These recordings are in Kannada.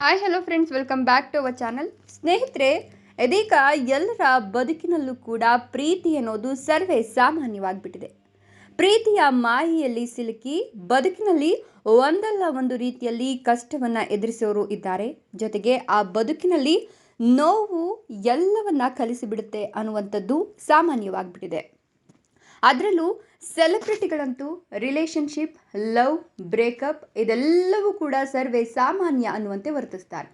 Hi hello friends welcome back to our channel ಸ್ನೇಹಿತರೆ ಇದೀಗ ಎಲ್ಲರ ಬದುಕಿನಲ್ಲೂ ಕೂಡ ಪ್ರೀತಿ ಅನ್ನೋದು ಸರ್ವೇ ಸಾಮಾನ್ಯವಾಗಿಬಿಟ್ಟಿದೆ. ಪ್ರೀತಿಯ ಮಾಯೆಯಲ್ಲಿ ಸಿಲುಕಿ ಬದುಕಿನಲ್ಲಿ ಒಂದಲ್ಲ ಒಂದು ರೀತಿಯಲ್ಲಿ ಕಷ್ಟವನ್ನು ಎದುರಿಸೋರು ಇದ್ದಾರೆ. ಜೊತೆಗೆ ಆ ಬದುಕಿನಲ್ಲಿ ನೋವು ಎಲ್ಲವನ್ನ ಕಲಿಸಿಬಿಡುತ್ತೆ ಅನ್ನುವಂಥದ್ದು ಸಾಮಾನ್ಯವಾಗಿಬಿಟ್ಟಿದೆ. ಅದರಲ್ಲೂ ಸೆಲೆಬ್ರಿಟಿಗಳಂತೂ ರಿಲೇಷನ್ಶಿಪ್ ಲವ್ ಬ್ರೇಕಪ್ ಇದೆಲ್ಲವೂ ಕೂಡ ಸರ್ವೇ ಸಾಮಾನ್ಯ ಅನ್ನುವಂತೆ ವರ್ತಿಸ್ತಾರೆ.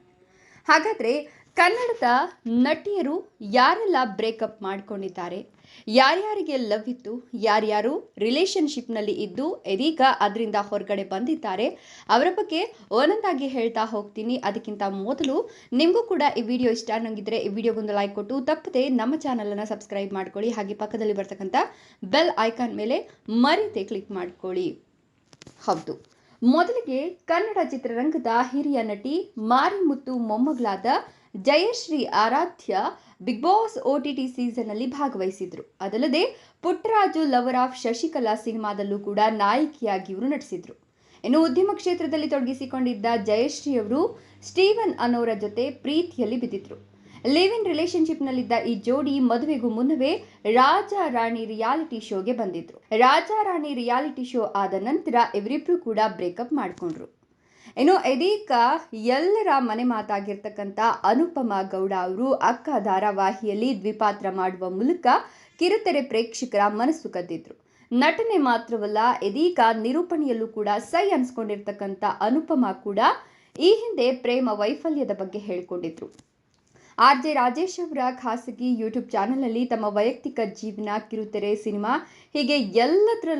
ಹಾಗಾದರೆ ಕನ್ನಡದ ನಟಿಯರು ಯಾರೆಲ್ಲ ಬ್ರೇಕಪ್ ಮಾಡ್ಕೊಂಡಿದ್ದಾರೆ? ಯಾರ್ಯಾರಿಗೆ ಲವ್ ಇತ್ತು? ಯಾರ್ಯಾರು ರಿಲೇಶನ್ಶಿಪ್ನಲ್ಲಿ ಇದ್ದು ಇದೀಗ ಅದರಿಂದ ಹೊರಗಡೆ ಬಂದಿದ್ದಾರೆ? ಅವರ ಬಗ್ಗೆ ಒಂದೊಂದಾಗಿ ಹೇಳ್ತಾ ಹೋಗ್ತೀನಿ. ಅದಕ್ಕಿಂತ ಮೊದಲು ನಿಮಗೂ ಕೂಡ ಈ ವಿಡಿಯೋ ಇಷ್ಟ ನಂಗಿದ್ರೆ ಈ ವಿಡಿಯೋಗೊಂದು ಲೈಕ್ ಕೊಟ್ಟು, ತಪ್ಪದೆ ನಮ್ಮ ಚಾನಲನ್ನು ಸಬ್ಸ್ಕ್ರೈಬ್ ಮಾಡ್ಕೊಳ್ಳಿ. ಹಾಗೆ ಪಕ್ಕದಲ್ಲಿ ಬರ್ತಕ್ಕಂಥ ಬೆಲ್ ಐಕಾನ್ ಮೇಲೆ ಮರೀತೆ ಕ್ಲಿಕ್ ಮಾಡ್ಕೊಳ್ಳಿ. ಹೌದು. ಮೊದಲಿಗೆ ಕನ್ನಡ ಚಿತ್ರರಂಗದ ಹಿರಿಯ ನಟಿ Marimuthu ಮೊಮ್ಮಗಳಾದ Jayashree Aradhya big boss O T T ಸೀಸನ್ನಲ್ಲಿ ಭಾಗವಹಿಸಿದ್ರು. ಅದಲ್ಲದೆ ಪುಟ್ಟರಾಜು ಲವರ್ ಆಫ್ ಶಶಿಕಲಾ ಸಿನಿಮಾದಲ್ಲೂ ಕೂಡ ನಾಯಕಿಯಾಗಿ ಇವರು ನಟಿಸಿದ್ರು. ಇನ್ನು ಉದ್ಯಮ ಕ್ಷೇತ್ರದಲ್ಲಿ ತೊಡಗಿಸಿಕೊಂಡಿದ್ದ ಜಯಶ್ರೀ ಅವರು ಸ್ಟೀವನ್ ಅನ್ನೋರ ಜೊತೆ ಪ್ರೀತಿಯಲ್ಲಿ ಬಿದ್ದಿದ್ರು. ಲಿವ್ ಇನ್ ರಿಲೇಶನ್ಶಿಪ್ನಲ್ಲಿದ್ದ ಈ ಜೋಡಿ ಮದುವೆಗೂ ಮುನ್ನವೇ ರಾಜ ರಾಣಿ ರಿಯಾಲಿಟಿ ಶೋಗೆ ಬಂದಿದ್ರು. ರಾಜ ರಾಣಿ ರಿಯಾಲಿಟಿ ಶೋ ಆದ ನಂತರ ಇವರಿಬ್ರು ಕೂಡ ಬ್ರೇಕಪ್ ಮಾಡಿಕೊಂಡ್ರು. ಇನ್ನು ಇದೀಗ ಎಲ್ಲರ ಮನೆ ಮಾತಾಗಿರ್ತಕ್ಕಂಥ ಅನುಪಮ ಗೌಡ ಅವರು ಅಕ್ಕ ಧಾರಾವಾಹಿಯಲ್ಲಿ ದ್ವಿಪಾತ್ರ ಮಾಡುವ ಮೂಲಕ ಕಿರುತೆರೆ ಪ್ರೇಕ್ಷಕರ ಮನಸ್ಸು ಕದ್ದಿದ್ರು. ನಟನೆ ಮಾತ್ರವಲ್ಲ, ಇದೀಗ ನಿರೂಪಣೆಯಲ್ಲೂ ಕೂಡ ಸೈ ಅನ್ಸ್ಕೊಂಡಿರ್ತಕ್ಕಂಥ ಅನುಪಮ ಕೂಡ ಈ ಹಿಂದೆ ಪ್ರೇಮ ವೈಫಲ್ಯದ ಬಗ್ಗೆ ಹೇಳಿಕೊಂಡಿದ್ರು. ಆರ್ ಜೆ ರಾಜೇಶ್ ಅವರ ಖಾಸಗಿ ಯೂಟ್ಯೂಬ್ ಚಾನಲ್ನಲ್ಲಿ ತಮ್ಮ ವೈಯಕ್ತಿಕ ಜೀವನ, ಕಿರುತೆರೆ, ಸಿನಿಮಾ ಹೀಗೆ ಎಲ್ಲದರ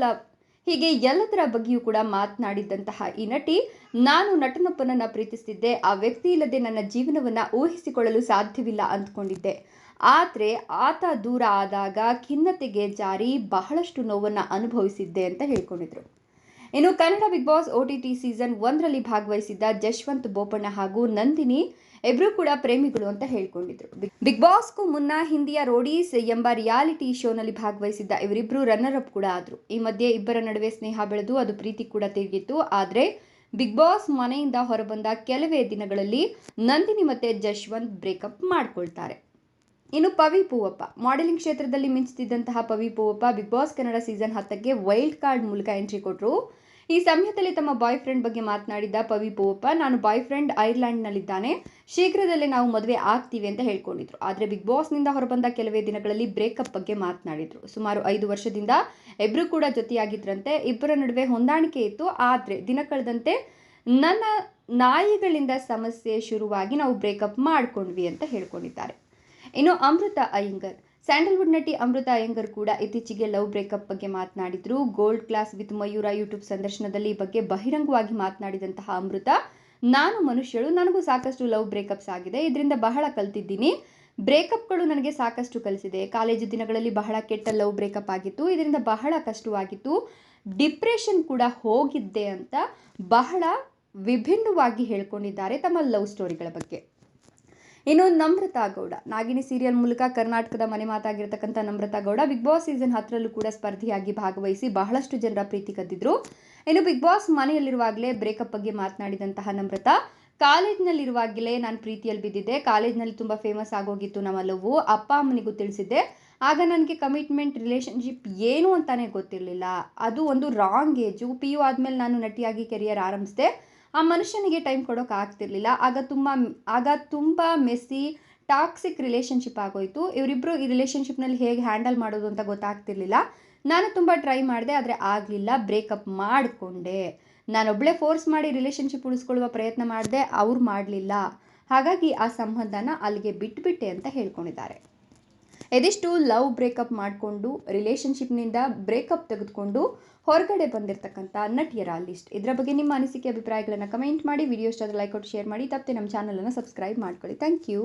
ಹೀಗೆ ಎಲ್ಲದರ ಬಗ್ಗೆಯೂ ಕೂಡ ಮಾತನಾಡಿದ್ದಂತಹ ಈ ನಟಿ, ನಾನು ನಟನೊಬ್ಬನನ್ನು ಪ್ರೀತಿಸ್ತಿದ್ದೆ. ಆ ವ್ಯಕ್ತಿ ಇಲ್ಲದೆ ನನ್ನ ಜೀವನವನ್ನು ಊಹಿಸಿಕೊಳ್ಳಲು ಸಾಧ್ಯವಿಲ್ಲ ಅಂದ್ಕೊಂಡಿದ್ದೆ. ಆದರೆ ಆತ ದೂರ ಆದಾಗ ಖಿನ್ನತೆಗೆ ಜಾರಿ ಬಹಳಷ್ಟು ನೋವನ್ನು ಅನುಭವಿಸಿದ್ದೆ ಅಂತ ಹೇಳ್ಕೊಂಡಿದ್ರು. ಇನ್ನು Kannada big boss O T T season ಒಂದರಲ್ಲಿ ಭಾಗವಹಿಸಿದ್ದ ಜಶ್ವಂತ್ ಬೋಪಣ್ಣ ಹಾಗೂ ನಂದಿನಿ ಇಬ್ಬರು ಕೂಡ ಪ್ರೇಮಿಗಳು ಅಂತ ಹೇಳ್ಕೊಂಡಿದ್ರು. ಬಿಗ್ ಬಾಸ್ಗೂ ಮುನ್ನ ಹಿಂದಿಯ ರೋಡೀಸ್ ಎಂಬ ರಿಯಾಲಿಟಿ ಶೋನಲ್ಲಿ ಭಾಗವಹಿಸಿದ್ದ ಇವರಿಬ್ಬರು ರನ್ನರ್ ಅಪ್ ಕೂಡ ಆದರು. ಈ ಮಧ್ಯೆ ಇಬ್ಬರ ನಡುವೆ ಸ್ನೇಹ ಬೆಳೆದು ಅದು ಪ್ರೀತಿ ಕೂಡ ತಿರುಗಿತ್ತು. ಆದರೆ ಬಿಗ್ ಬಾಸ್ ಮನೆಯಿಂದ ಹೊರಬಂದ ಕೆಲವೇ ದಿನಗಳಲ್ಲಿ ನಂದಿನಿ ಮತ್ತೆ ಜಶ್ವಂತ್ ಬ್ರೇಕಪ್ ಮಾಡ್ಕೊಳ್ತಾರೆ. ಇನ್ನು ಪವಿ ಪೂವಪ್ಪ. ಮಾಡೆಲಿಂಗ್ ಕ್ಷೇತ್ರದಲ್ಲಿ ಮಿಂಚುತ್ತಿದ್ದಂತಹ Pavi Poovappa big boss Kannada season ಹತ್ತಕ್ಕೆ ವೈಲ್ಡ್ ಕಾರ್ಡ್ ಮೂಲಕ ಎಂಟ್ರಿ ಕೊಟ್ಟರು ಈ ಸಮಯದಲ್ಲಿ ತಮ್ಮ ಬಾಯ್ ಫ್ರೆಂಡ್ ಬಗ್ಗೆ ಮಾತನಾಡಿದ್ದ ಪವಿ ಪೂವಪ್ಪ ನಾನು ಬಾಯ್ ಫ್ರೆಂಡ್ ಐರ್ಲೆಂಡ್ನಲ್ಲಿದ್ದಾನೆ. ಶೀಘ್ರದಲ್ಲೇ ನಾವು ಮದುವೆ ಆಗ್ತೀವಿ ಅಂತ ಹೇಳ್ಕೊಂಡಿದ್ರು. ಆದರೆ ಬಿಗ್ ಬಾಸ್ನಿಂದ ಹೊರಬಂದ ಕೆಲವೇ ದಿನಗಳಲ್ಲಿ ಬ್ರೇಕಪ್ ಬಗ್ಗೆ ಮಾತನಾಡಿದ್ರು. ಸುಮಾರು ಐದು ವರ್ಷದಿಂದ ಇಬ್ಬರು ಕೂಡ ಜೊತೆಯಾಗಿದ್ರಂತೆ. ಇಬ್ಬರ ನಡುವೆ ಹೊಂದಾಣಿಕೆ ಇತ್ತು. ಆದರೆ ದಿನ ಕಳೆದಂತೆ ನನ್ನ ನಾಯಿಗಳಿಂದ ಸಮಸ್ಯೆ ಶುರುವಾಗಿ ನಾವು ಬ್ರೇಕಪ್ ಮಾಡ್ಕೊಂಡ್ವಿ ಅಂತ ಹೇಳ್ಕೊಂಡಿದ್ದಾರೆ. ಇನ್ನು ಅಮೃತ ಅಯ್ಯಂಗರ್ ಸ್ಯಾಂಡಲ್ವುಡ್ ನಟಿ ಅಮೃತ ಅಯ್ಯಂಗರ್ ಕೂಡ ಇತ್ತೀಚೆಗೆ ಲವ್ ಬ್ರೇಕಪ್ ಬಗ್ಗೆ ಮಾತನಾಡಿದ್ರು. Gold class with Mayura YouTube ಸಂದರ್ಶನದಲ್ಲಿ ಈ ಬಗ್ಗೆ ಬಹಿರಂಗವಾಗಿ ಮಾತನಾಡಿದಂತಹ ಅಮೃತ, ನಾನು ಮನುಷ್ಯಳು, ನನಗೂ ಸಾಕಷ್ಟು ಲವ್ ಬ್ರೇಕಪ್ಸ್ ಆಗಿದೆ, ಇದರಿಂದ ಬಹಳ ಕಲ್ತಿದ್ದೀನಿ. ಬ್ರೇಕಪ್ಗಳು ನನಗೆ ಸಾಕಷ್ಟು ಕಲಿಸಿದೆ. ಕಾಲೇಜು ದಿನಗಳಲ್ಲಿ ಬಹಳ ಕೆಟ್ಟ ಲವ್ ಬ್ರೇಕಪ್ ಆಗಿತ್ತು, ಇದರಿಂದ ಬಹಳ ಕಷ್ಟವಾಗಿತ್ತು. ಡಿಪ್ರೆಷನ್ ಕೂಡ ಹೋಗಿದ್ದೆ ಅಂತ ಬಹಳ ವಿಭಿನ್ನವಾಗಿ ಹೇಳ್ಕೊಂಡಿದ್ದಾರೆ ತಮ್ಮ ಲವ್ ಸ್ಟೋರಿಗಳ ಬಗ್ಗೆ. ಇನ್ನು ನಮ್ರತಾ ಗೌಡ. ನಾಗಿನಿ ಸೀರಿಯಲ್ ಮೂಲಕ ಕರ್ನಾಟಕದ ಮನೆ ಮಾತಾಗಿರ್ತಕ್ಕಂಥ Namratha Gowda big boss season ಹತ್ತರಲ್ಲೂ ಕೂಡ ಸ್ಪರ್ಧಿಯಾಗಿ ಭಾಗವಹಿಸಿ ಬಹಳಷ್ಟು ಜನರ ಪ್ರೀತಿ ಕದ್ದಿದ್ರು. ಇನ್ನು ಬಿಗ್ ಬಾಸ್ ಮನೆಯಲ್ಲಿರುವಾಗಲೇ ಬ್ರೇಕಪ್ ಬಗ್ಗೆ ಮಾತನಾಡಿದಂತಹ ನಮ್ರತಾ, ಕಾಲೇಜ್ನಲ್ಲಿರುವಾಗಲೇ ನಾನು ಪ್ರೀತಿಯಲ್ಲಿ ಬಿದ್ದಿದ್ದೆ. ಕಾಲೇಜ್ನಲ್ಲಿ ತುಂಬ ಫೇಮಸ್ ಆಗೋಗಿತ್ತು ನಮ್ಮ ಲವ್ ಅಪ್ಪ ಅಮ್ಮನಿಗೂ ತಿಳಿಸಿದ್ದೆ. ಆಗ ನನಗೆ ಕಮಿಟ್ಮೆಂಟ್ ರಿಲೇಷನ್ಶಿಪ್ ಏನು ಅಂತಾನೆ ಗೊತ್ತಿರಲಿಲ್ಲ. ಅದು ಒಂದು ರಾಂಗ್ ಏಜು ಪಿ ಯು ಆದಮೇಲೆ ನಾನು ನಟಿಯಾಗಿ ಕೆರಿಯರ್ ಆರಂಭಿಸಿದೆ. ಆ ಮನುಷ್ಯನಿಗೆ ಟೈಮ್ ಕೊಡೋಕೆ ಆಗ್ತಿರ್ಲಿಲ್ಲ. ಆಗ ತುಂಬ ಆಗ ತುಂಬ ಮೆಸ್ಸಿ ಟಾಕ್ಸಿಕ್ ರಿಲೇಷನ್ಶಿಪ್ ಆಗೋಯ್ತು. ಇವರಿಬ್ಬರು ಈ ರಿಲೇಷನ್ಶಿಪ್ನಲ್ಲಿ ಹೇಗೆ ಹ್ಯಾಂಡಲ್ ಮಾಡೋದು ಅಂತ ಗೊತ್ತಾಗ್ತಿರ್ಲಿಲ್ಲ. ನಾನು ತುಂಬ ಟ್ರೈ ಮಾಡಿದೆ, ಆದರೆ ಆಗಲಿಲ್ಲ. ಬ್ರೇಕಪ್ ಮಾಡಿಕೊಂಡೆ. ನಾನೊಬ್ಬಳೇ ಫೋರ್ಸ್ ಮಾಡಿ ರಿಲೇಷನ್ಶಿಪ್ ಉಳಿಸ್ಕೊಳ್ಳುವ ಪ್ರಯತ್ನ ಮಾಡಿದೆ, ಅವ್ರು ಮಾಡಲಿಲ್ಲ. ಹಾಗಾಗಿ ಆ ಸಂಬಂಧನ ಅಲ್ಲಿಗೆ ಬಿಟ್ಬಿಟ್ಟೆ ಅಂತ ಹೇಳ್ಕೊಂಡಿದ್ದಾರೆ. ಇದಿಷ್ಟು ಲವ್ ಬ್ರೇಕಪ್ ಮಾಡಿಕೊಂಡು, ರಿಲೇಷನ್ಶಿಪ್ನಿಂದ ಬ್ರೇಕಪ್ ತೆಗೆದುಕೊಂಡು ಹೊರಗಡೆ ಬಂದಿರತಕ್ಕಂಥ ನಟಿಯರ ಲಿಸ್ಟ್. ಇದರ ಬಗ್ಗೆ ನಿಮ್ಮ ಅನಿಸಿಕೆ, ಅಭಿಪ್ರಾಯಗಳನ್ನು ಕಮೆಂಟ್ ಮಾಡಿ. ವಿಡಿಯೋ ಇಷ್ಟ ಲೈಕ್ ಕೊಟ್ಟು ಶೇರ್ ಮಾಡಿ. ತಪ್ಪದೆ ನಮ್ಮ ಚಾನಲನ್ನು ಸಬ್ಸ್ಕ್ರೈಬ್ ಮಾಡ್ಕೊಳ್ಳಿ. Thank you